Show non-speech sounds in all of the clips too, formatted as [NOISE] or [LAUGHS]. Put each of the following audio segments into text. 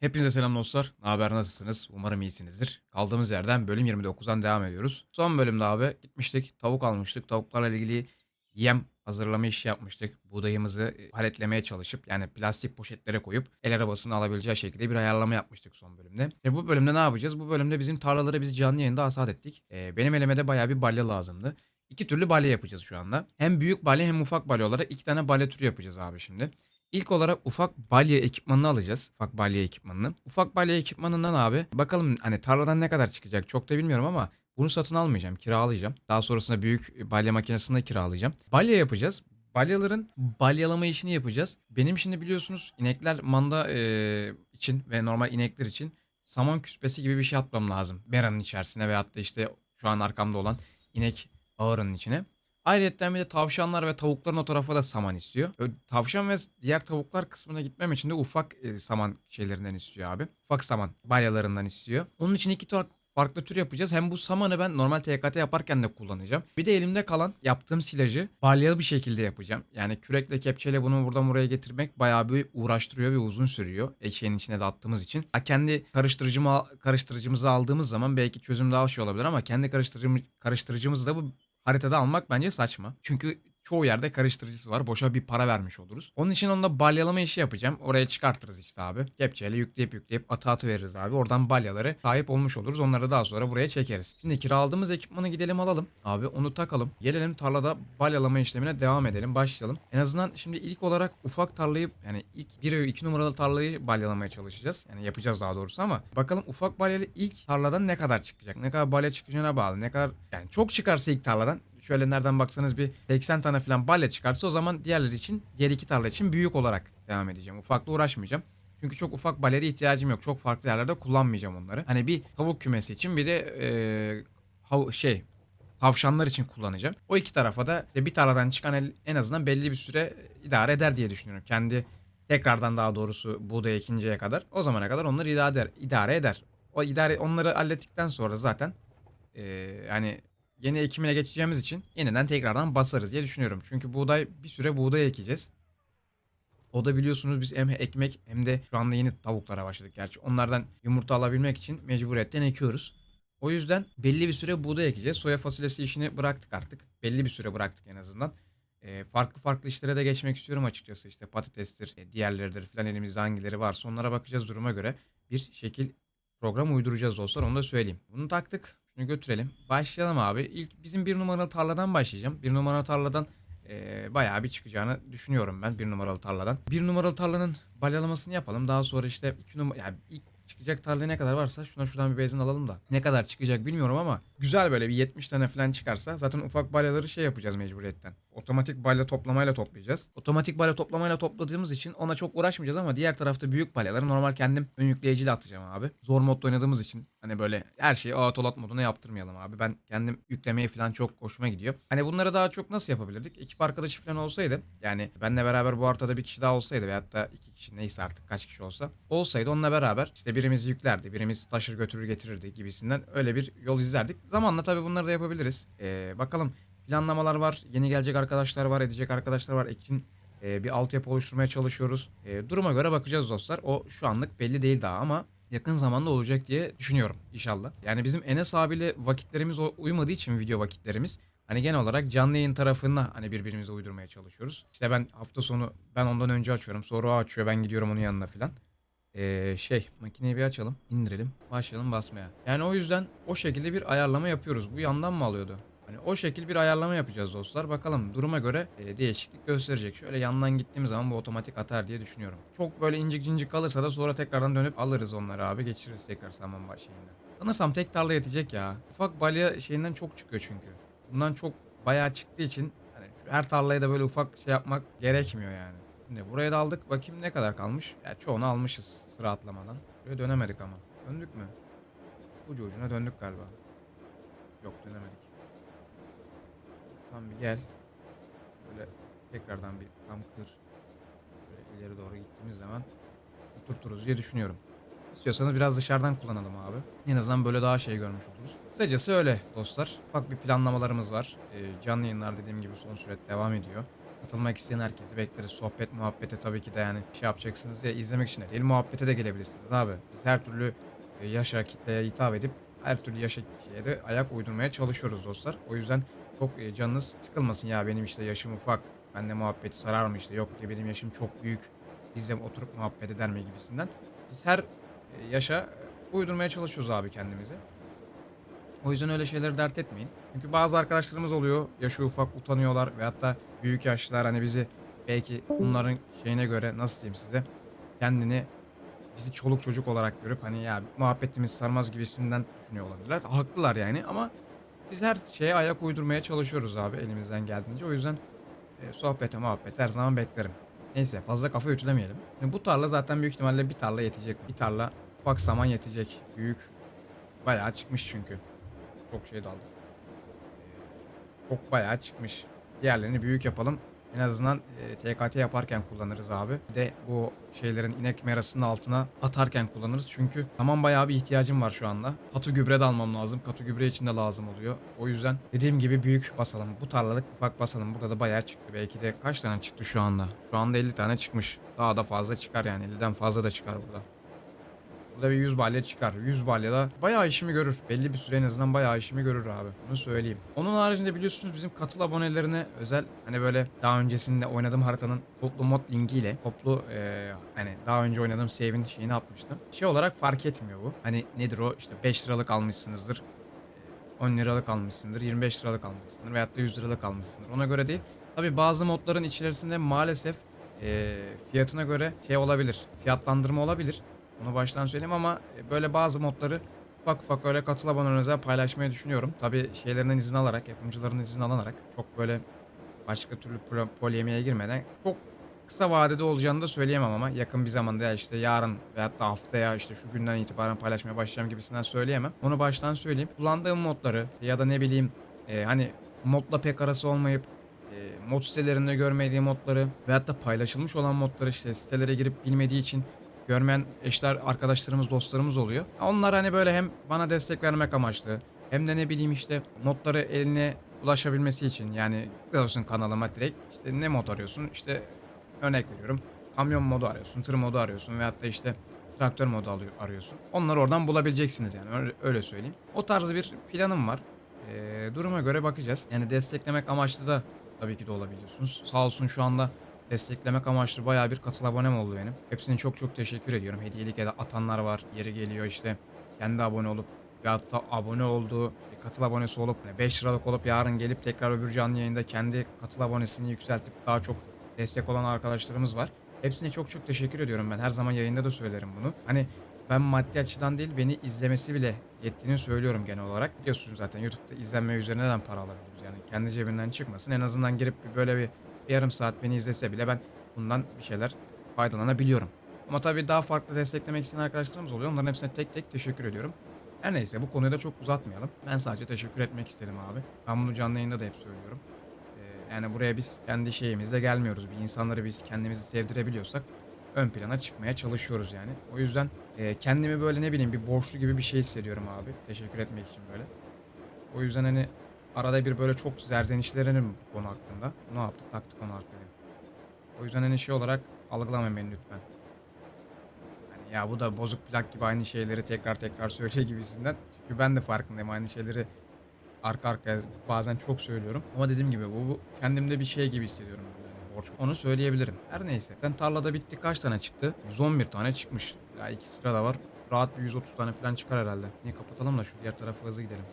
Hepinize selam dostlar. Ne haber nasılsınız? Umarım iyisinizdir. Kaldığımız yerden bölüm 29'dan devam ediyoruz. Son bölümde abi gitmiştik. Tavuk almıştık. Tavuklarla ilgili yem hazırlama işi yapmıştık. Buğdayımızı e, paletlemeye çalışıp yani plastik poşetlere koyup el arabasını alabileceği şekilde bir ayarlama yapmıştık son bölümde. E bu bölümde ne yapacağız? Bu bölümde bizim tarlaları biz canlı yayında hasat ettik. E, benim elime de bayağı bir balya lazımdı. İki türlü balya yapacağız şu anda. Hem büyük balya hem ufak balya olarak iki tane balya türü yapacağız abi şimdi. İlk olarak ufak balya ekipmanını alacağız. Ufak balya ekipmanını. Ufak balya ekipmanından abi bakalım hani tarladan ne kadar çıkacak çok da bilmiyorum ama bunu satın almayacağım. Kiralayacağım. Daha sonrasında büyük balya makinesini de kiralayacağım. Balya yapacağız. Balyaların balyalama işini yapacağız. Benim şimdi biliyorsunuz inekler manda e, için ve normal inekler için saman küspesi gibi bir şey atmam lazım. Meranın içerisine veyahut da işte şu an arkamda olan inek ağırının içine. Ayrıca bir de tavşanlar ve tavukların o tarafa da saman istiyor. Ö- Tavşan ve diğer tavuklar kısmına gitmem için de ufak e, saman şeylerinden istiyor abi. Ufak saman balyalarından istiyor. Onun için iki farklı tür yapacağız. Hem bu samanı ben normal TKT yaparken de kullanacağım. Bir de elimde kalan yaptığım silajı balyalı bir şekilde yapacağım. Yani kürekle kepçeyle bunu buradan buraya getirmek bayağı bir uğraştırıyor ve uzun sürüyor. Eşeğin içine de attığımız için. Ha, kendi karıştırıcımı, karıştırıcımızı aldığımız zaman belki çözüm daha şey olabilir ama kendi karıştırıcımı, karıştırıcımızı da bu haritada almak bence saçma. Çünkü çoğu yerde karıştırıcısı var. Boşa bir para vermiş oluruz. Onun için onda balyalama işi yapacağım. Oraya çıkartırız işte abi. Kepçeyle yükleyip yükleyip atı atı veririz abi. Oradan balyaları sahip olmuş oluruz. Onları daha sonra buraya çekeriz. Şimdi kiraladığımız ekipmanı gidelim alalım. Abi onu takalım. Gelelim tarlada balyalama işlemine devam edelim. Başlayalım. En azından şimdi ilk olarak ufak tarlayı yani ilk 1 ve 2 numaralı tarlayı balyalamaya çalışacağız. Yani yapacağız daha doğrusu ama bakalım ufak balyalı ilk tarladan ne kadar çıkacak? Ne kadar balya çıkacağına bağlı. Ne kadar yani çok çıkarsa ilk tarladan şöyle nereden baksanız bir 80 tane falan balya çıkarsa o zaman diğerleri için diğer iki tarla için büyük olarak devam edeceğim. Ufakla uğraşmayacağım. Çünkü çok ufak balyaya ihtiyacım yok. Çok farklı yerlerde kullanmayacağım onları. Hani bir tavuk kümesi için bir de eee, hav- şey tavşanlar için kullanacağım. O iki tarafa da işte bir tarladan çıkan en azından belli bir süre idare eder diye düşünüyorum. Kendi tekrardan daha doğrusu buğday ekinceye kadar o zamana kadar onları idare eder. eder. O idare onları hallettikten sonra zaten eee, yani yeni ekimine geçeceğimiz için yeniden tekrardan basarız diye düşünüyorum. Çünkü buğday bir süre buğday ekeceğiz. O da biliyorsunuz biz hem ekmek hem de şu anda yeni tavuklara başladık gerçi. Onlardan yumurta alabilmek için mecburiyetten ekiyoruz. O yüzden belli bir süre buğday ekeceğiz. Soya fasulyesi işini bıraktık artık. Belli bir süre bıraktık en azından. Ee, farklı farklı işlere de geçmek istiyorum açıkçası. İşte patatestir, e, diğerleridir falan elimizde hangileri varsa onlara bakacağız duruma göre. Bir şekil program uyduracağız dostlar onu da söyleyeyim. Bunu taktık. Şunu götürelim. Başlayalım abi. İlk bizim bir numaralı tarladan başlayacağım. Bir numaralı tarladan eee bayağı bir çıkacağını düşünüyorum ben bir numaralı tarladan. Bir numaralı tarlanın balyalamasını yapalım. Daha sonra işte iki numara yani ilk çıkacak tarlaya ne kadar varsa şuna şuradan bir benzin alalım da. Ne kadar çıkacak bilmiyorum ama güzel böyle bir 70 tane falan çıkarsa zaten ufak balyaları şey yapacağız mecburiyetten. Otomatik balya toplamayla toplayacağız. Otomatik balya toplamayla topladığımız için ona çok uğraşmayacağız ama diğer tarafta büyük balyaları normal kendim ön yükleyiciyle atacağım abi. Zor modda oynadığımız için hani böyle her şeyi autolat moduna yaptırmayalım abi. Ben kendim yüklemeyi falan çok hoşuma gidiyor. Hani bunları daha çok nasıl yapabilirdik? Ekip arkadaşı falan olsaydı yani benle beraber bu haritada bir kişi daha olsaydı veyahut da iki kişi neyse artık kaç kişi olsa olsaydı onunla beraber işte birimiz yüklerdi, birimiz taşır götürür getirirdi gibisinden öyle bir yol izlerdik. Zamanla tabii bunları da yapabiliriz. Ee, bakalım planlamalar var, yeni gelecek arkadaşlar var, edecek arkadaşlar var. Ekin e, bir altyapı oluşturmaya çalışıyoruz. E, duruma göre bakacağız dostlar. O şu anlık belli değil daha ama yakın zamanda olacak diye düşünüyorum inşallah. Yani bizim Enes abiyle vakitlerimiz uymadığı için video vakitlerimiz hani genel olarak canlı yayın tarafına hani birbirimize uydurmaya çalışıyoruz. İşte ben hafta sonu ben ondan önce açıyorum. Sonra o açıyor. Ben gidiyorum onun yanına filan. Ee, şey makineyi bir açalım indirelim başlayalım basmaya. Yani o yüzden o şekilde bir ayarlama yapıyoruz. Bu yandan mı alıyordu? Hani o şekil bir ayarlama yapacağız dostlar. Bakalım duruma göre e, değişiklik gösterecek. Şöyle yandan gittiğimiz zaman bu otomatik atar diye düşünüyorum. Çok böyle incik cincik kalırsa da sonra tekrardan dönüp alırız onları abi. Geçiririz tekrar saman başlayında. Sanırsam tek tarla yetecek ya. Ufak balya şeyinden çok çıkıyor çünkü. Bundan çok bayağı çıktığı için hani her tarlaya da böyle ufak şey yapmak gerekmiyor yani. Şimdi buraya da aldık. Bakayım ne kadar kalmış. Ya çoğunu almışız sıra atlamadan. Buraya dönemedik ama. Döndük mü? Ucu ucuna döndük galiba. Yok dönemedik. Tam bir gel. Böyle tekrardan bir tam kır. Böyle ileri doğru gittiğimiz zaman oturturuz diye düşünüyorum. İstiyorsanız biraz dışarıdan kullanalım abi. En azından böyle daha şey görmüş oluruz. Kısacası öyle dostlar. Ufak bir planlamalarımız var. Ee, canlı yayınlar dediğim gibi son süre devam ediyor. Katılmak isteyen herkesi bekleriz. Sohbet muhabbete tabii ki de yani şey yapacaksınız ya izlemek için de değil muhabbete de gelebilirsiniz abi. Biz her türlü e, yaşa kitleye hitap edip her türlü yaşa kişiye de ayak uydurmaya çalışıyoruz dostlar. O yüzden çok e, canınız sıkılmasın ya benim işte yaşım ufak. Benle muhabbeti sarar mı işte yok ya benim yaşım çok büyük. Biz de oturup muhabbet eder mi gibisinden. Biz her e, yaşa e, uydurmaya çalışıyoruz abi kendimizi. O yüzden öyle şeyleri dert etmeyin. Çünkü bazı arkadaşlarımız oluyor yaşı ufak utanıyorlar veyahut da büyük yaşlılar hani bizi belki bunların şeyine göre nasıl diyeyim size kendini bizi çoluk çocuk olarak görüp hani ya muhabbetimiz sarmaz gibisinden düşünüyor olabilirler. Haklılar yani ama biz her şeye ayak uydurmaya çalışıyoruz abi elimizden geldiğince. O yüzden e, sohbete muhabbet her zaman beklerim. Neyse fazla kafa ütülemeyelim. Şimdi bu tarla zaten büyük ihtimalle bir tarla yetecek. Bir tarla ufak saman yetecek. Büyük bayağı çıkmış çünkü. Çok şey daldı. Çok bayağı çıkmış. Diğerlerini büyük yapalım. En azından e, TKT yaparken kullanırız abi. Bir de bu şeylerin inek merasının altına atarken kullanırız. Çünkü zaman bayağı bir ihtiyacım var şu anda. Katı gübre de almam lazım. Katı gübre için de lazım oluyor. O yüzden dediğim gibi büyük basalım. Bu tarlalık ufak basalım. Burada da bayağı çıktı. Belki de kaç tane çıktı şu anda? Şu anda 50 tane çıkmış. Daha da fazla çıkar yani. 50'den fazla da çıkar burada. Burada bir 100 balya çıkar. 100 balya da bayağı işimi görür. Belli bir süre en azından bayağı işimi görür abi. Bunu söyleyeyim. Onun haricinde biliyorsunuz bizim katıl abonelerine özel hani böyle daha öncesinde oynadığım haritanın toplu mod linkiyle toplu eee, hani daha önce oynadığım save'in şeyini atmıştım. Şey olarak fark etmiyor bu. Hani nedir o işte 5 liralık almışsınızdır. 10 liralık almışsındır, 25 liralık almışsındır veyahut da 100 liralık almışsındır. Ona göre değil. Tabi bazı modların içerisinde maalesef eee, fiyatına göre şey olabilir. Fiyatlandırma olabilir. Onu baştan söyleyeyim ama böyle bazı modları ufak ufak öyle katıl abonelerinize paylaşmayı düşünüyorum. Tabi şeylerinden izin alarak, yapımcıların izin alınarak çok böyle başka türlü polemiğe girmeden çok kısa vadede olacağını da söyleyemem ama yakın bir zamanda ya işte yarın veyahut da haftaya işte şu günden itibaren paylaşmaya başlayacağım gibisinden söyleyemem. Onu baştan söyleyeyim. Kullandığım modları ya da ne bileyim e, hani modla pek arası olmayıp e, mod sitelerinde görmediği modları veyahut da paylaşılmış olan modları işte sitelere girip bilmediği için görmeyen eşler, arkadaşlarımız, dostlarımız oluyor. Onlar hani böyle hem bana destek vermek amaçlı hem de ne bileyim işte modları eline ulaşabilmesi için yani tıklıyorsun kanalıma direkt işte ne mod arıyorsun işte örnek veriyorum kamyon modu arıyorsun, tır modu arıyorsun veyahut da işte traktör modu arıyorsun. Onları oradan bulabileceksiniz yani öyle, öyle söyleyeyim. O tarz bir planım var. Ee, duruma göre bakacağız. Yani desteklemek amaçlı da tabii ki de olabiliyorsunuz. Sağ olsun şu anda desteklemek amaçlı bayağı bir katıl abonem oldu benim. Hepsine çok çok teşekkür ediyorum. Hediyelik ede- atanlar var. Yeri geliyor işte kendi abone olup ve hatta abone olduğu katıl abonesi olup 5 liralık olup yarın gelip tekrar öbür canlı yayında kendi katıl abonesini yükseltip daha çok destek olan arkadaşlarımız var. Hepsine çok çok teşekkür ediyorum ben. Her zaman yayında da söylerim bunu. Hani ben maddi açıdan değil beni izlemesi bile yettiğini söylüyorum genel olarak. Biliyorsunuz zaten YouTube'da izlenme üzerine neden para alabiliyoruz. Yani kendi cebinden çıkmasın. En azından girip böyle bir yarım saat beni izlese bile ben bundan bir şeyler faydalanabiliyorum. Ama tabii daha farklı desteklemek isteyen arkadaşlarımız oluyor. Onların hepsine tek tek teşekkür ediyorum. Her neyse bu konuyu da çok uzatmayalım. Ben sadece teşekkür etmek istedim abi. Ben bunu canlı yayında da hep söylüyorum. Ee, yani buraya biz kendi şeyimizle gelmiyoruz. Bir insanları biz kendimizi sevdirebiliyorsak ön plana çıkmaya çalışıyoruz yani. O yüzden e, kendimi böyle ne bileyim bir borçlu gibi bir şey hissediyorum abi. Teşekkür etmek için böyle. O yüzden hani arada bir böyle çok zerzenişlenirim bu konu hakkında. Ne yaptı taktık konu hakkında. O yüzden hani şey olarak algılamayın beni lütfen. Hani ya bu da bozuk plak gibi aynı şeyleri tekrar tekrar [LAUGHS] söylüyor gibisinden. Çünkü ben de farkındayım aynı şeyleri arka arkaya bazen çok söylüyorum. Ama dediğim gibi bu, bu kendimde bir şey gibi hissediyorum. Yani borç. Onu söyleyebilirim. Her neyse. Ben tarlada bitti kaç tane çıktı? 111 tane çıkmış. Ya iki sıra da var. Rahat bir 130 tane falan çıkar herhalde. Niye kapatalım da şu diğer tarafa hızlı gidelim.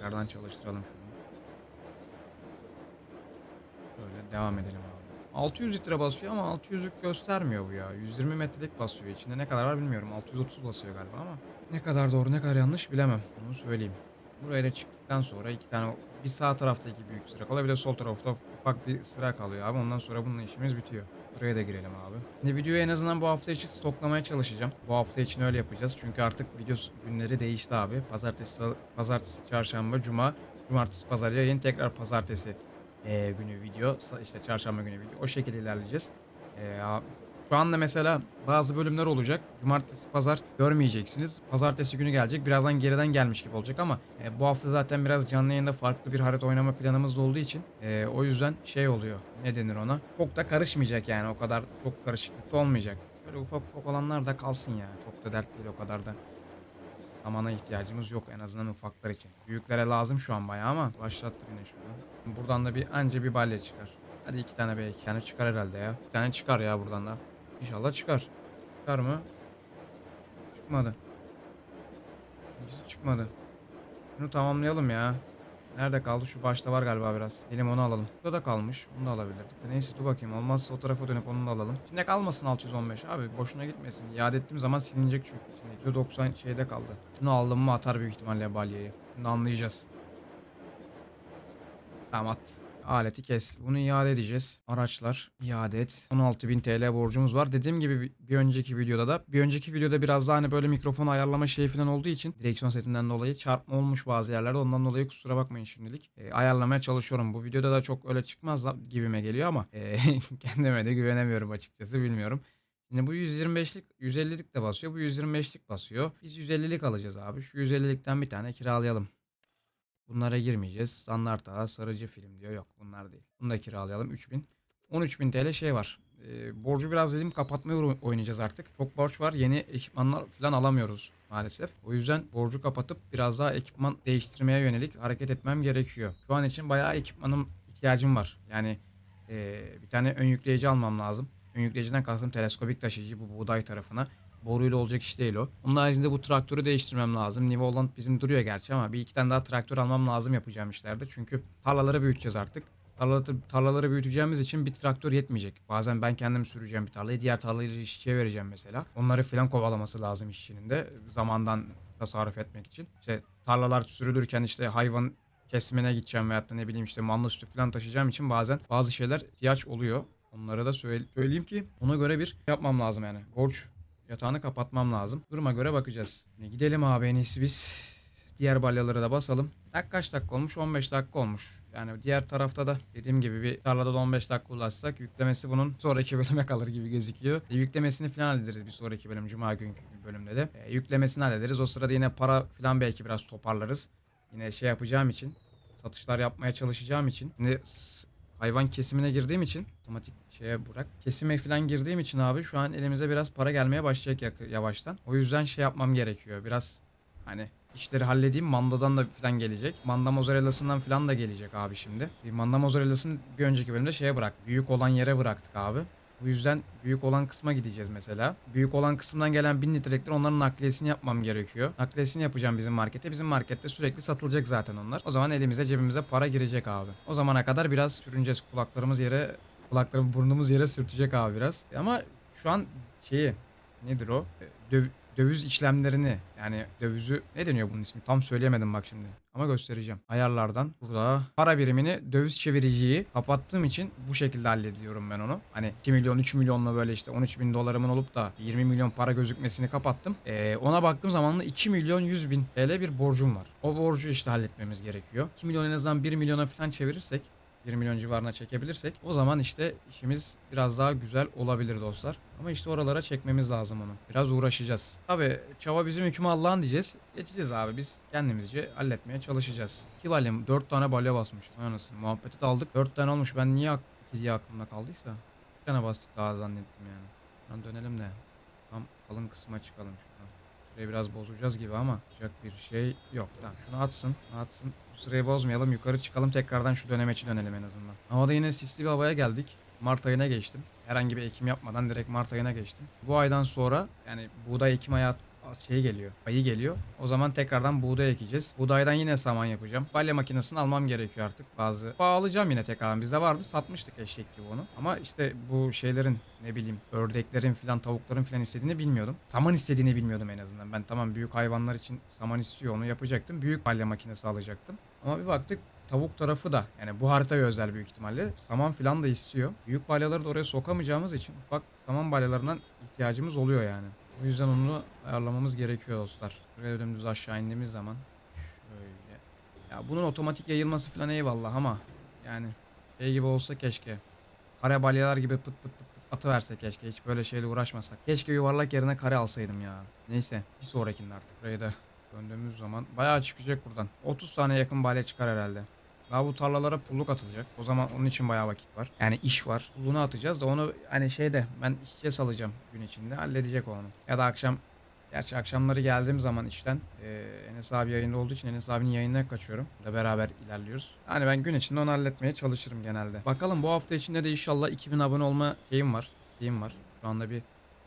Tekrardan çalıştıralım şunu. Böyle devam edelim abi. 600 litre basıyor ama 600'lük göstermiyor bu ya. 120 metrelik basıyor. İçinde ne kadar var bilmiyorum. 630 basıyor galiba ama. Ne kadar doğru ne kadar yanlış bilemem. Bunu söyleyeyim. Buraya da çıktıktan sonra iki tane bir sağ taraftaki büyük sıra kalıyor. Bir de sol tarafta ufak bir sıra kalıyor abi. Ondan sonra bununla işimiz bitiyor. Buraya da girelim abi. Şimdi videoyu en azından bu hafta için stoklamaya çalışacağım. Bu hafta için öyle yapacağız. Çünkü artık video günleri değişti abi. Pazartesi, pazartesi, çarşamba, cuma, cumartesi, pazar yayın. Tekrar pazartesi e, günü video. işte çarşamba günü video. O şekilde ilerleyeceğiz. E, Şu anda mesela bazı bölümler olacak. Cumartesi, pazar görmeyeceksiniz. Pazartesi günü gelecek. Birazdan geriden gelmiş gibi olacak ama e, bu hafta zaten biraz canlı yayında farklı bir harita oynama planımız da olduğu için e, o yüzden şey oluyor. Ne denir ona? Çok da karışmayacak yani. O kadar çok karışıklık olmayacak. Böyle ufak ufak olanlar da kalsın yani. Çok da dert değil o kadar da. Zamana ihtiyacımız yok en azından ufaklar için. Büyüklere lazım şu an bayağı ama başlattı yine şunu. Buradan da bir anca bir balya çıkar. Hadi iki tane belki. Yani çıkar herhalde ya. Bir tane çıkar ya buradan da. İnşallah çıkar. Çıkar mı? Çıkmadı. İkisi çıkmadı. Şunu tamamlayalım ya. Nerede kaldı? Şu başta var galiba biraz. Elim onu alalım. Burada da kalmış. Bunu da alabilirdik. Neyse dur bakayım. Olmazsa o tarafa dönüp onu da alalım. İçinde kalmasın 615 abi. Boşuna gitmesin. İade ettiğim zaman silinecek çünkü. İçinde 90 şeyde kaldı. Şunu aldım mı atar büyük ihtimalle balyayı. Bunu anlayacağız. Tamam at. Aleti kes. Bunu iade edeceğiz. Araçlar iade et. 16.000 TL borcumuz var. Dediğim gibi bir- önceki videoda da bir önceki videoda biraz daha hani böyle mikrofon ayarlama şeyi falan olduğu için direksiyon setinden dolayı çarpma olmuş bazı yerlerde. Ondan dolayı kusura bakmayın şimdilik. E, ayarlamaya çalışıyorum. Bu videoda da çok öyle çıkmaz gibime geliyor ama e, [LAUGHS] kendime de güvenemiyorum açıkçası bilmiyorum. Şimdi bu 125'lik 150'lik de basıyor. Bu 125'lik basıyor. Biz 150'lik alacağız abi. Şu 150'likten bir tane kiralayalım. Bunlara girmeyeceğiz. Standart sarıcı film diyor. Yok bunlar değil. Bunu da kiralayalım 3000. 13.000 TL şey var. Ee, borcu biraz dedim kapatmaya oy- oynayacağız artık. Çok borç var. Yeni ekipmanlar falan alamıyoruz maalesef. O yüzden borcu kapatıp biraz daha ekipman değiştirmeye yönelik hareket etmem gerekiyor. Şu an için bayağı ekipmanım ihtiyacım var. Yani ee, bir tane ön yükleyici almam lazım. Ön yükleyiciden kastım teleskopik taşıyıcı bu buğday tarafına. Boruyla olacak iş değil o. Onun haricinde bu traktörü değiştirmem lazım. New Holland bizim duruyor gerçi ama bir iki tane daha traktör almam lazım yapacağım işlerde. Çünkü tarlaları büyüteceğiz artık. Tarlaları, tarlaları büyüteceğimiz için bir traktör yetmeyecek. Bazen ben kendim süreceğim bir tarlayı. Diğer tarlayı işçiye vereceğim mesela. Onları filan kovalaması lazım işçinin de. Zamandan tasarruf etmek için. İşte tarlalar sürülürken işte hayvan kesimine gideceğim veyahut da ne bileyim işte manlı sütü falan taşıyacağım için bazen bazı şeyler ihtiyaç oluyor. Onlara da söyle- söyleyeyim ki ona göre bir yapmam lazım yani. Borç yatağını kapatmam lazım. Duruma göre bakacağız. Şimdi gidelim abi en iyisi biz. Diğer balyaları da basalım. Dakika kaç dakika olmuş? 15 dakika olmuş. Yani diğer tarafta da dediğim gibi bir tarlada da 15 dakika ulaşsak yüklemesi bunun sonraki [LAUGHS] bölüme kalır gibi gözüküyor. E, yüklemesini falan hallederiz bir sonraki bölüm. Cuma günkü bölümde de. E, yüklemesini hallederiz. O sırada yine para falan belki biraz toparlarız. Yine şey yapacağım için satışlar yapmaya çalışacağım için. Şimdi hayvan kesimine girdiğim için otomatik şeye bırak. Kesime falan girdiğim için abi şu an elimize biraz para gelmeye başlayacak yavaştan. O yüzden şey yapmam gerekiyor. Biraz hani işleri halledeyim. Mandadan da falan gelecek. Manda mozzarellasından falan da gelecek abi şimdi. Manda mozzarellasını bir önceki bölümde şeye bırak. Büyük olan yere bıraktık abi. Bu yüzden büyük olan kısma gideceğiz mesela. Büyük olan kısımdan gelen 1000 litrelikler onların nakliyesini yapmam gerekiyor. Nakliyesini yapacağım bizim markete. Bizim markette sürekli satılacak zaten onlar. O zaman elimize cebimize para girecek abi. O zamana kadar biraz sürüneceğiz. Kulaklarımız yere kulaklarımız burnumuz yere sürtecek abi biraz. Ama şu an şeyi nedir o? Döv- döviz işlemlerini yani dövizü ne deniyor bunun ismi? Tam söyleyemedim bak şimdi. Ama göstereceğim. Ayarlardan burada para birimini döviz çeviriciyi kapattığım için bu şekilde hallediyorum ben onu. Hani 2 milyon 3 milyonla böyle işte 13 bin dolarımın olup da 20 milyon para gözükmesini kapattım. Ee, ona baktığım zaman da 2 milyon 100 bin TL bir borcum var. O borcu işte halletmemiz gerekiyor. 2 milyon en azından 1 milyona falan çevirirsek 1 milyon civarına çekebilirsek o zaman işte işimiz biraz daha güzel olabilir dostlar. Ama işte oralara çekmemiz lazım onu. Biraz uğraşacağız. Tabi çaba bizim hükmü Allah'ın diyeceğiz. Geçeceğiz abi biz kendimizce halletmeye çalışacağız. İki balya 4 tane balya basmış. Anasını muhabbeti de aldık. 4 tane olmuş. Ben niye ak- diye aklımda kaldıysa. Bir tane bastık daha zannettim yani. Şuradan dönelim de. Tam kalın kısma çıkalım şuradan. Şurayı biraz bozacağız gibi ama yapacak bir şey yok. Tamam şunu atsın. Atsın. Bu sırayı bozmayalım. Yukarı çıkalım. Tekrardan şu dönemeçi dönelim en azından. Havada yine sisli bir havaya geldik. Mart ayına geçtim. Herhangi bir ekim yapmadan direkt Mart ayına geçtim. Bu aydan sonra yani buğday ekim ayağı şey geliyor. Ayı geliyor. O zaman tekrardan buğday ekeceğiz. Buğdaydan yine saman yapacağım. Balya makinesini almam gerekiyor artık. Bazı bağlayacağım yine tekrardan. Bizde vardı satmıştık eşek gibi onu. Ama işte bu şeylerin ne bileyim ördeklerin filan tavukların filan istediğini bilmiyordum. Saman istediğini bilmiyordum en azından. Ben tamam büyük hayvanlar için saman istiyor onu yapacaktım. Büyük balya makinesi alacaktım. Ama bir baktık tavuk tarafı da yani bu haritaya özel büyük ihtimalle saman filan da istiyor. Büyük balyaları da oraya sokamayacağımız için ufak saman balyalarından ihtiyacımız oluyor yani. O yüzden onu ayarlamamız gerekiyor dostlar. Dümdüz aşağı indiğimiz zaman şöyle. Ya bunun otomatik yayılması falan eyvallah ama yani şey gibi olsa keşke. Kare balyalar gibi pıt pıt pıt pıt atı versek keşke. Hiç böyle şeyle uğraşmasak. Keşke yuvarlak yerine kare alsaydım ya. Neyse bir sonrakinde artık. Burayı da döndüğümüz zaman bayağı çıkacak buradan. 30 tane yakın balya çıkar herhalde. Daha bu tarlalara pulluk atılacak. O zaman onun için bayağı vakit var. Yani iş var. Pulluğunu atacağız da onu hani şeyde ben işçiye salacağım gün içinde. Halledecek onu. Ya da akşam Gerçi akşamları geldiğim zaman işten e, Enes abi yayında olduğu için Enes abinin yayınına kaçıyorum. Da beraber ilerliyoruz. Yani ben gün içinde onu halletmeye çalışırım genelde. Bakalım bu hafta içinde de inşallah 2000 abone olma şeyim var. isteğim var. Şu anda bir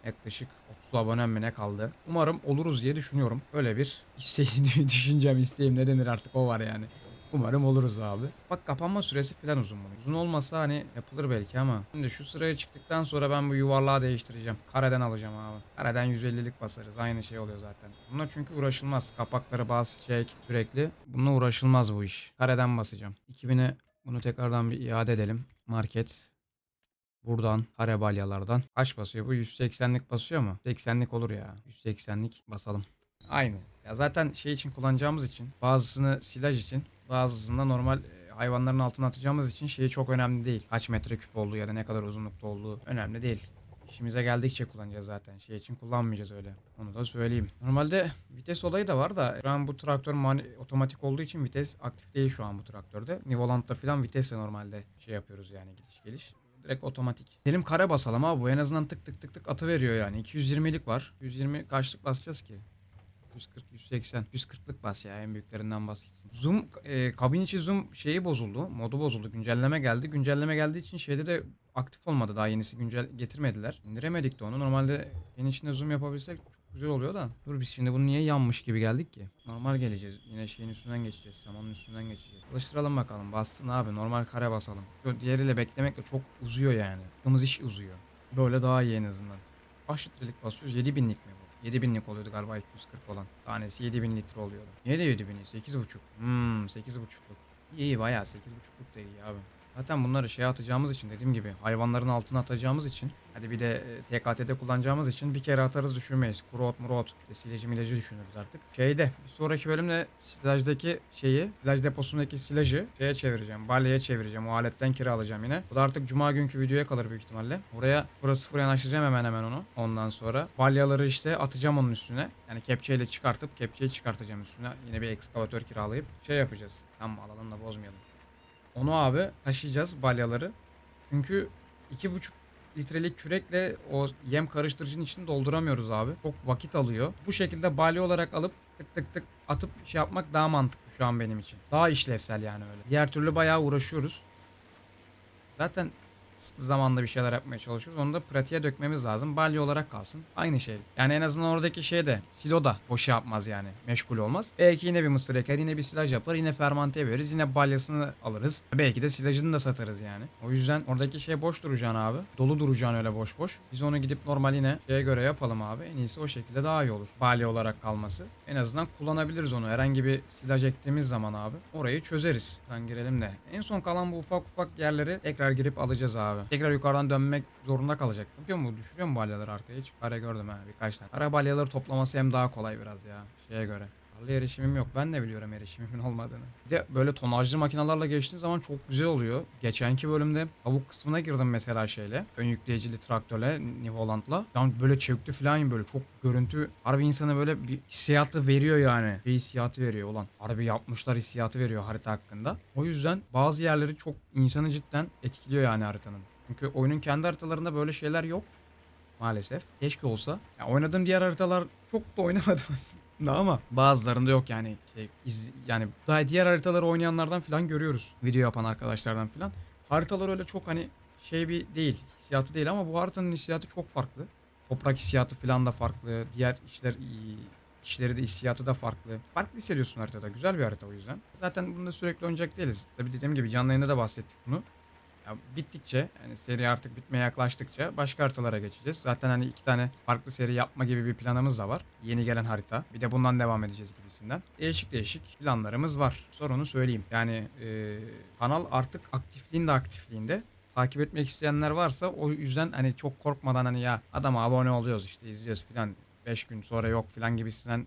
yaklaşık 30 abonem mi ne kaldı. Umarım oluruz diye düşünüyorum. Öyle bir isteği, [LAUGHS] düşüncem, isteğim ne denir artık o var yani. Umarım oluruz abi. Bak kapanma süresi falan uzun bunun. Uzun olmasa hani yapılır belki ama. Şimdi şu sıraya çıktıktan sonra ben bu yuvarlağı değiştireceğim. Kareden alacağım abi. Kareden 150'lik basarız. Aynı şey oluyor zaten. Bununla çünkü uğraşılmaz. Kapakları bas, çek sürekli. Bununla uğraşılmaz bu iş. Kareden basacağım. 2000'e bunu tekrardan bir iade edelim. Market. Buradan kare balyalardan. Kaç basıyor bu? 180'lik basıyor mu? 80'lik olur ya. 180'lik basalım. Aynı. Ya zaten şey için kullanacağımız için bazısını silaj için bazısında normal e, hayvanların altına atacağımız için şeyi çok önemli değil. Kaç metre küp olduğu ya da ne kadar uzunlukta olduğu önemli değil. İşimize geldikçe kullanacağız zaten. Şey için kullanmayacağız öyle. Onu da söyleyeyim. Normalde vites olayı da var da şu an bu traktör mani- otomatik olduğu için vites aktif değil şu an bu traktörde. Nivolant'ta falan vitesle normalde şey yapıyoruz yani gidiş geliş. Direkt otomatik. Diyelim kare basalım abi bu en azından tık tık tık tık atı veriyor yani. 220'lik var. 120 kaçlık basacağız ki? 140, 180, 140'lık bas ya en büyüklerinden bas gitsin. Zoom, e, kabin içi zoom şeyi bozuldu. Modu bozuldu. Güncelleme geldi. Güncelleme geldiği için şeyde de aktif olmadı. Daha yenisi güncel getirmediler. İndiremedik de onu. Normalde yeni içinde zoom yapabilsek çok güzel oluyor da. Dur biz şimdi bunu niye yanmış gibi geldik ki? Normal geleceğiz. Yine şeyin üstünden geçeceğiz. Samanın üstünden geçeceğiz. Çalıştıralım bakalım. Bassın abi. Normal kare basalım. Diğeriyle beklemek de çok uzuyor yani. Yaptığımız iş uzuyor. Böyle daha iyi en azından. Kaç litrelik basıyoruz? 7000'lik mi? 7000'lik oluyordu galiba 240 olan. Tanesi 7000 litre oluyordu. Niye de 7000? 8,5. Hmm 8,5'luk. İyi bayağı 8,5'luk da iyi abi. Zaten bunları şey atacağımız için dediğim gibi hayvanların altına atacağımız için hadi bir de e, TKT'de kullanacağımız için bir kere atarız düşünmeyiz. Kuru ot muru ot. Milajı düşünürüz artık. Şeyde bir sonraki bölümde silajdaki şeyi silaj deposundaki silajı şeye çevireceğim. Balyaya çevireceğim. O aletten kiralayacağım yine. Bu da artık cuma günkü videoya kalır büyük ihtimalle. Oraya sıfıra sıfır yanaştıracağım hemen hemen onu. Ondan sonra balyaları işte atacağım onun üstüne. Yani kepçeyle çıkartıp kepçeyi çıkartacağım üstüne. Yine bir ekskavatör kiralayıp şey yapacağız. Tamam alalım da bozmayalım. Onu abi taşıyacağız balyaları. Çünkü iki buçuk litrelik kürekle o yem karıştırıcının içini dolduramıyoruz abi. Çok vakit alıyor. Bu şekilde balya olarak alıp tık tık tık atıp şey yapmak daha mantıklı şu an benim için. Daha işlevsel yani öyle. Diğer türlü bayağı uğraşıyoruz. Zaten zamanda bir şeyler yapmaya çalışıyoruz. Onu da pratiğe dökmemiz lazım. Balya olarak kalsın. Aynı şey. Yani en azından oradaki şey de silo da boş yapmaz yani. Meşgul olmaz. Belki yine bir mısır eker, yine bir silaj yapar, yine fermante veririz. Yine balyasını alırız. Belki de silajını da satarız yani. O yüzden oradaki şey boş duracaksın abi. Dolu duracaksın öyle boş boş. Biz onu gidip normal yine şeye göre yapalım abi. En iyisi o şekilde daha iyi olur. Balya olarak kalması. En azından kullanabiliriz onu. Herhangi bir silaj ektiğimiz zaman abi. Orayı çözeriz. Ben girelim de. En son kalan bu ufak ufak yerleri tekrar girip alacağız abi. Tekrar yukarıdan dönmek zorunda kalacak. Yapıyor mu? Düşürüyor mu balyaları arkaya? Hiç kare gördüm ha birkaç tane. Kara balyaları toplaması hem daha kolay biraz ya. Şeye göre. Tarlaya erişimim yok. Ben de biliyorum erişimimin olmadığını. Bir de böyle tonajlı makinalarla geçtiğin zaman çok güzel oluyor. Geçenki bölümde tavuk kısmına girdim mesela şeyle. Ön yükleyicili traktörle New Holland'la. Yani böyle çöktü falan böyle çok görüntü. Harbi insana böyle bir hissiyatı veriyor yani. Bir hissiyatı veriyor ulan. Harbi yapmışlar hissiyatı veriyor harita hakkında. O yüzden bazı yerleri çok insanı cidden etkiliyor yani haritanın. Çünkü oyunun kendi haritalarında böyle şeyler yok. Maalesef. Keşke olsa. Ya oynadığım diğer haritalar çok da oynamadım [LAUGHS] aslında ama bazılarında yok yani. İşte iz- yani daha diğer haritaları oynayanlardan falan görüyoruz. Video yapan arkadaşlardan falan. Haritalar öyle çok hani şey bir değil. Hissiyatı değil ama bu haritanın hissiyatı çok farklı. Toprak hissiyatı falan da farklı. Diğer işler işleri de hissiyatı da farklı. Farklı hissediyorsun haritada. Güzel bir harita o yüzden. Zaten bunda sürekli oynayacak değiliz. Tabii dediğim gibi canlı yayında da bahsettik bunu. Ya bittikçe yani seri artık bitmeye yaklaştıkça başka haritalara geçeceğiz. Zaten hani iki tane farklı seri yapma gibi bir planımız da var. Yeni gelen harita. Bir de bundan devam edeceğiz gibisinden. Değişik değişik planlarımız var. Sorunu söyleyeyim. Yani e, kanal artık aktifliğinde aktifliğinde. Takip etmek isteyenler varsa o yüzden hani çok korkmadan hani ya adama abone oluyoruz işte izliyoruz filan 5 gün sonra yok filan gibisinden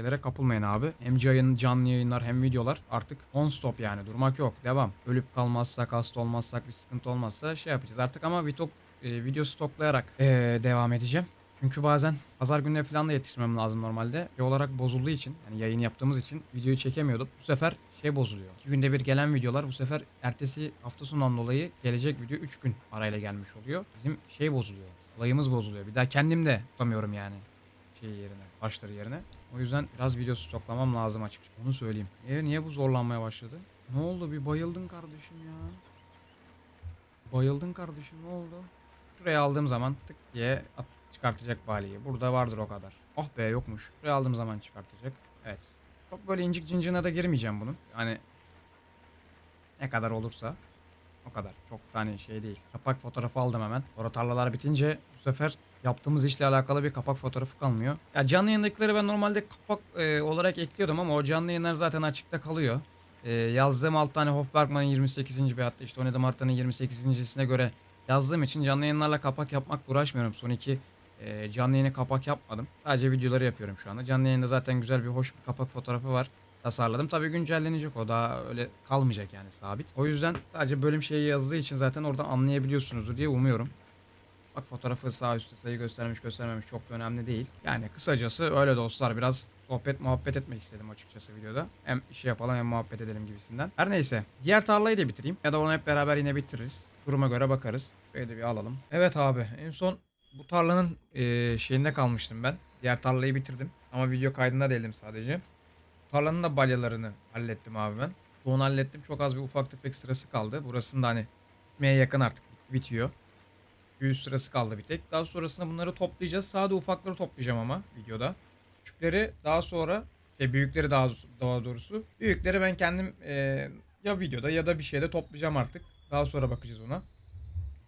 şeylere kapılmayın abi. Hem yayın, canlı yayınlar hem videolar artık on stop yani durmak yok. Devam. Ölüp kalmazsak, hasta olmazsak, bir sıkıntı olmazsa şey yapacağız artık ama Vitok e, video stoklayarak e, devam edeceğim. Çünkü bazen pazar gününe falan da yetiştirmem lazım normalde. Şey olarak bozulduğu için yani yayın yaptığımız için videoyu çekemiyordum. Bu sefer şey bozuluyor. İki günde bir gelen videolar bu sefer ertesi hafta sonundan dolayı gelecek video 3 gün arayla gelmiş oluyor. Bizim şey bozuluyor. Olayımız bozuluyor. Bir daha kendim de tutamıyorum yani şey yerine, başları yerine. O yüzden biraz video stoklamam lazım açıkçası. Onu söyleyeyim. Niye, niye bu zorlanmaya başladı? Ne oldu? Bir bayıldın kardeşim ya. Bayıldın kardeşim ne oldu? Şuraya aldığım zaman tık diye at, çıkartacak baliyi. Burada vardır o kadar. Oh be yokmuş. Şuraya aldığım zaman çıkartacak. Evet. Çok böyle incik cincine de girmeyeceğim bunun. Yani ne kadar olursa o kadar. Çok da hani şey değil. Kapak fotoğrafı aldım hemen. Sonra tarlalar bitince bu sefer yaptığımız işle alakalı bir kapak fotoğrafı kalmıyor. Ya canlı yayındakileri ben normalde kapak e, olarak ekliyordum ama o canlı yayınlar zaten açıkta kalıyor. E, yazdığım alt tane Hofbergman'ın 28. ve hatta işte 17 Mart'ın 28.sine göre yazdığım için canlı yayınlarla kapak yapmakla uğraşmıyorum. Son iki e, canlı yayını kapak yapmadım. Sadece videoları yapıyorum şu anda. Canlı yayında zaten güzel bir hoş bir kapak fotoğrafı var. Tasarladım. Tabii güncellenecek o daha öyle kalmayacak yani sabit. O yüzden sadece bölüm şeyi yazdığı için zaten oradan anlayabiliyorsunuzdur diye umuyorum. Bak fotoğrafı sağ üstte sayı göstermiş göstermemiş çok da önemli değil. Yani kısacası öyle dostlar biraz sohbet muhabbet etmek istedim açıkçası videoda. Hem işi yapalım hem muhabbet edelim gibisinden. Her neyse diğer tarlayı da bitireyim ya da onu hep beraber yine bitiririz. Duruma göre bakarız. Şöyle de bir alalım. Evet abi en son bu tarlanın eee, şeyinde kalmıştım ben. Diğer tarlayı bitirdim ama video kaydında değildim sadece. Tarlanın da balyalarını hallettim abi ben. Çoğunu hallettim. Çok az bir ufak tefek sırası kaldı. Burasının da hani bitmeye yakın artık bit- bitiyor. 100 sırası kaldı bir tek. Daha sonrasında bunları toplayacağız. Sade ufakları toplayacağım ama videoda. Küçükleri daha sonra şey büyükleri daha, daha doğrusu. Büyükleri ben kendim e, ya videoda ya da bir şeyde toplayacağım artık. Daha sonra bakacağız ona.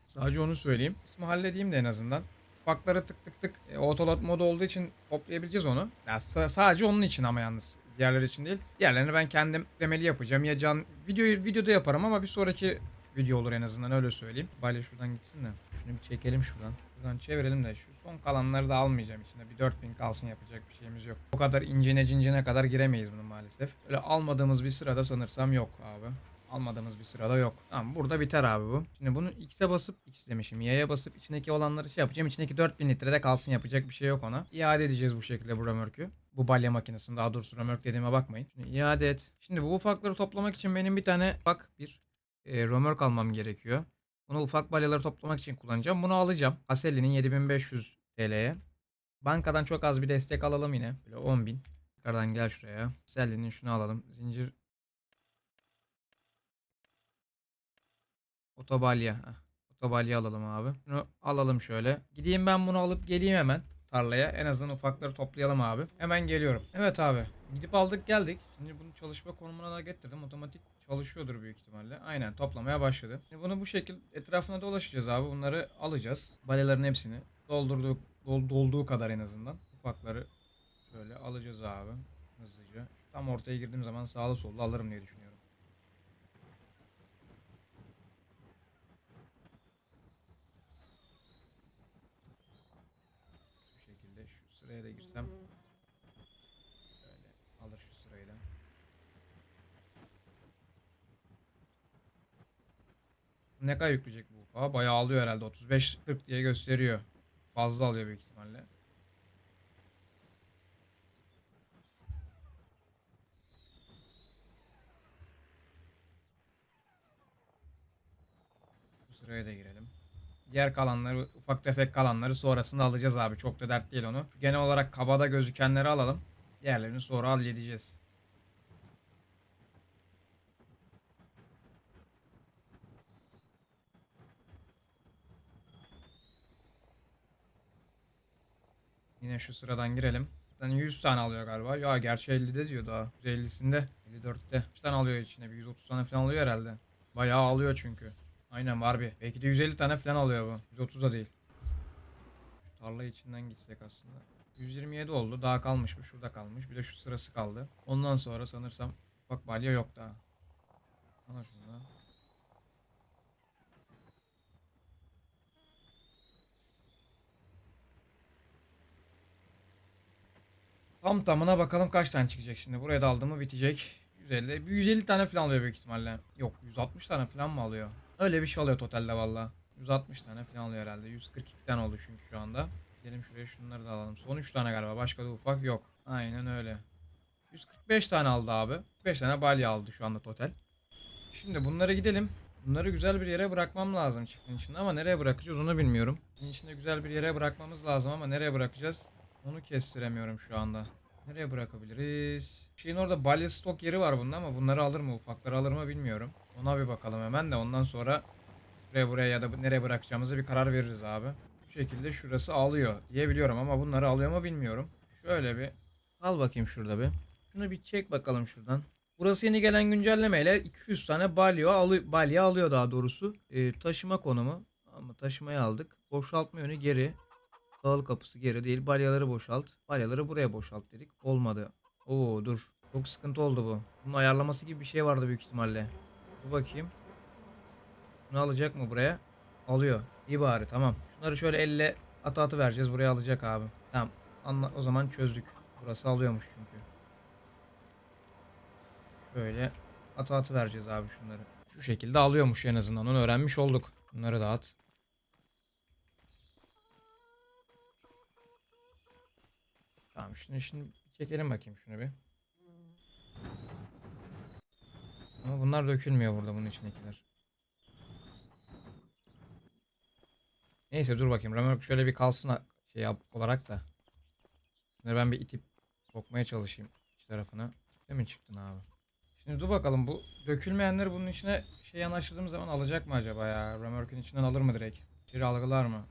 Sadece onu söyleyeyim. İsmi halledeyim de en azından. Ufakları tık tık tık e, otolot modu olduğu için toplayabileceğiz onu. Ya sa- sadece onun için ama yalnız. Diğerleri için değil. Diğerlerini ben kendim demeli yapacağım. Ya can videoyu videoda yaparım ama bir sonraki video olur en azından öyle söyleyeyim. Bale şuradan gitsin de. Şunu bir çekelim şuradan. Şuradan çevirelim de şu son kalanları da almayacağım içinde. Bir 4000 kalsın yapacak bir şeyimiz yok. O kadar incine cincine kadar giremeyiz bunu maalesef. Öyle almadığımız bir sırada sanırsam yok abi. Almadığımız bir sırada yok. Tamam burada biter abi bu. Şimdi bunu X'e basıp X demişim. Y'ye basıp içindeki olanları şey yapacağım. İçindeki 4000 litrede kalsın yapacak bir şey yok ona. İade edeceğiz bu şekilde bu römörkü. Bu balya makinesini daha doğrusu römörk dediğime bakmayın. Şimdi iade et. Şimdi bu ufakları toplamak için benim bir tane bak bir e, römörk almam gerekiyor. Bunu ufak balyaları toplamak için kullanacağım. Bunu alacağım. Aselli'nin 7500 TL'ye. Bankadan çok az bir destek alalım yine. Böyle 10.000. Tekrardan gel şuraya. Aselli'nin şunu alalım. Zincir Otobalya. Otobalya alalım abi. Bunu alalım şöyle. Gideyim ben bunu alıp geleyim hemen tarlaya. En azından ufakları toplayalım abi. Hemen geliyorum. Evet abi. Gidip aldık geldik. Şimdi bunu çalışma konumuna da getirdim. Otomatik çalışıyordur büyük ihtimalle. Aynen toplamaya başladı. Şimdi bunu bu şekil etrafına dolaşacağız abi. Bunları alacağız. Balyaların hepsini doldurduğu, dol- dolduğu kadar en azından. Ufakları şöyle alacağız abi. Hızlıca. Tam ortaya girdiğim zaman sağlı sollu alırım diye düşünüyorum. Şu şekilde şu sıraya da girsem. Böyle alır şu sırayı da. Ne kadar yükleyecek bu ufağa? Bayağı alıyor herhalde. 35-40 diye gösteriyor. Fazla alıyor büyük ihtimalle. Bu da girelim. Diğer kalanları, ufak tefek kalanları sonrasında alacağız abi. Çok da dert değil onu. Genel olarak kabada gözükenleri alalım. Diğerlerini sonra halledeceğiz. Yine şu sıradan girelim. Yani 100 tane alıyor galiba. Ya gerçi 50'de diyor daha. 150'sinde. 54'te. Kaç tane alıyor içine? Bir 130 tane falan alıyor herhalde. Bayağı alıyor çünkü. Aynen var bir. Belki de 150 tane falan alıyor bu. 130 da değil. Şu tarla içinden gitsek aslında. 127 oldu. Daha kalmış bu. Şurada kalmış. Bir de şu sırası kaldı. Ondan sonra sanırsam bak balya yok daha. Ana şunu. Tam tamına bakalım kaç tane çıkacak şimdi. Buraya da aldım bitecek. 150. bir 150 tane falan alıyor büyük ihtimalle. Yok 160 tane falan mı alıyor? Öyle bir şey alıyor totalde valla. 160 tane falan oluyor herhalde. 142 tane oldu çünkü şu anda. Gelin şuraya şunları da alalım. Son 3 tane galiba. Başka da ufak yok. Aynen öyle. 145 tane aldı abi. 5 tane balya aldı şu anda total. Şimdi bunlara gidelim. Bunları güzel bir yere bırakmam lazım çiftliğin içinde ama nereye bırakacağız onu bilmiyorum. Çiftliğin içinde güzel bir yere bırakmamız lazım ama nereye bırakacağız onu kestiremiyorum şu anda. Nereye bırakabiliriz? Şeyin orada balya stok yeri var bunda ama bunları alır mı ufakları alır mı bilmiyorum. Ona bir bakalım hemen de ondan sonra buraya buraya ya da nereye bırakacağımızı bir karar veririz abi. Bu şekilde şurası alıyor diye biliyorum ama bunları alıyor mu bilmiyorum. Şöyle bir al bakayım şurada bir. Şunu bir çek bakalım şuradan. Burası yeni gelen güncellemeyle 200 tane balya, alı, balya alıyor daha doğrusu. Ee, taşıma konumu. Ama taşımayı aldık. Boşaltma yönü geri. Dağıl kapısı geri değil. Balyaları boşalt. Balyaları buraya boşalt dedik. Olmadı. Oo dur. Çok sıkıntı oldu bu. Bunun ayarlaması gibi bir şey vardı büyük ihtimalle. Dur bakayım. Bunu alacak mı buraya? Alıyor. İyi bari tamam. Şunları şöyle elle atı atı vereceğiz. Buraya alacak abi. Tamam. Anla, o zaman çözdük. Burası alıyormuş çünkü. Şöyle atı atı vereceğiz abi şunları. Şu şekilde alıyormuş en azından. Onu öğrenmiş olduk. Bunları da at. Tamam şimdi şimdi çekelim bakayım şunu bir. Ama bunlar dökülmüyor burada bunun içindekiler. Neyse dur bakayım. Römork şöyle bir kalsın şey olarak da. Bunları ben bir itip sokmaya çalışayım iç tarafına. Değil mi çıktın abi? Şimdi dur bakalım bu dökülmeyenleri bunun içine şey yanaştırdığım zaman alacak mı acaba ya? Römork'ün içinden alır mı direkt? İçeri algılar mı?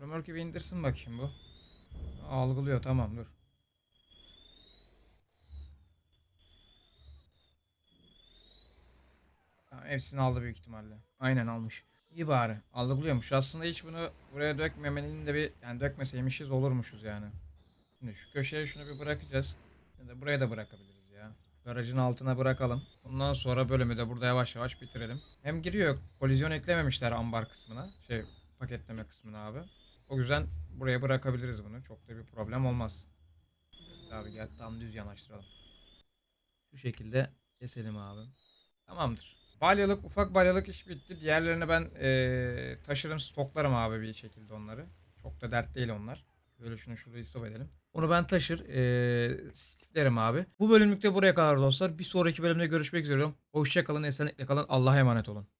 Römork'ü bir indirsin bakayım bu. Algılıyor tamam dur. Hepsini aldı büyük ihtimalle. Aynen almış. İyi bari. Algılıyormuş. Aslında hiç bunu buraya dökmemenin de bir yani dökmeseymişiz olurmuşuz yani. Şimdi şu köşeye şunu bir bırakacağız. Ya da buraya da bırakabiliriz ya. Garajın altına bırakalım. Ondan sonra bölümü de burada yavaş yavaş bitirelim. Hem giriyor. Kolizyon eklememişler ambar kısmına. Şey paketleme kısmına abi. O yüzden buraya bırakabiliriz bunu. Çok da bir problem olmaz. Abi gel tam düz yanaştıralım. Şu şekilde keselim abi. Tamamdır. Balyalık, ufak balyalık iş bitti. Diğerlerini ben eee, taşırım, stoklarım abi bir şekilde onları. Çok da dert değil onlar. Böyle şunu şurayı stop edelim. Onu ben taşır, eee stiklerim abi. Bu bölümlükte buraya kadar dostlar. Bir sonraki bölümde görüşmek üzere. Hoşçakalın, esenlikle kalın. Allah'a emanet olun.